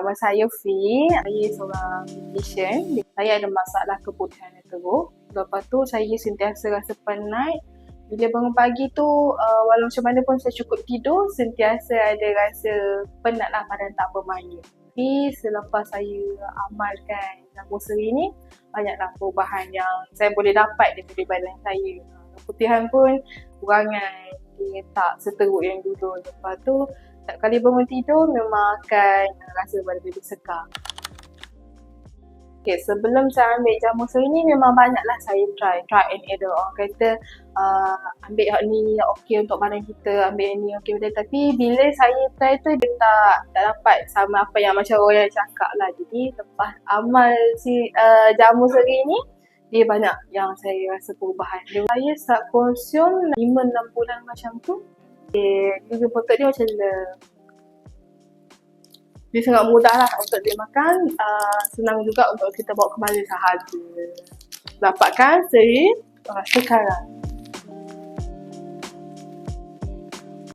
Nama saya Fi, saya seorang musician. Saya ada masalah keputusan yang teruk. Lepas tu saya sentiasa rasa penat. Bila bangun pagi tu, uh, walau macam mana pun saya cukup tidur, sentiasa ada rasa penat lah badan tak bermaya. Tapi selepas saya amalkan jamu seri ni, banyaklah perubahan yang saya boleh dapat daripada badan saya. Keputihan pun kurangan, dia tak seteruk yang dulu. Lepas tu, setiap kali bangun tidur memang akan rasa badan lebih sekar. Okay, sebelum saya ambil jamu seri ni memang banyaklah saya try, try and error. Orang kata uh, ambil yang ni okey untuk badan kita, ambil yang ni okey badan. Tapi bila saya try tu dia tak, tak dapat sama apa yang macam orang yang cakap lah. Jadi lepas amal si uh, jamu seri ni, dia banyak yang saya rasa perubahan. Saya start konsum 5-6 bulan macam tu. Okay, potong dia macam le, dia sangat mudah lah untuk dimakan. Uh, senang juga untuk kita bawa kembali sahaja. Dapatkan seri uh, sekarang.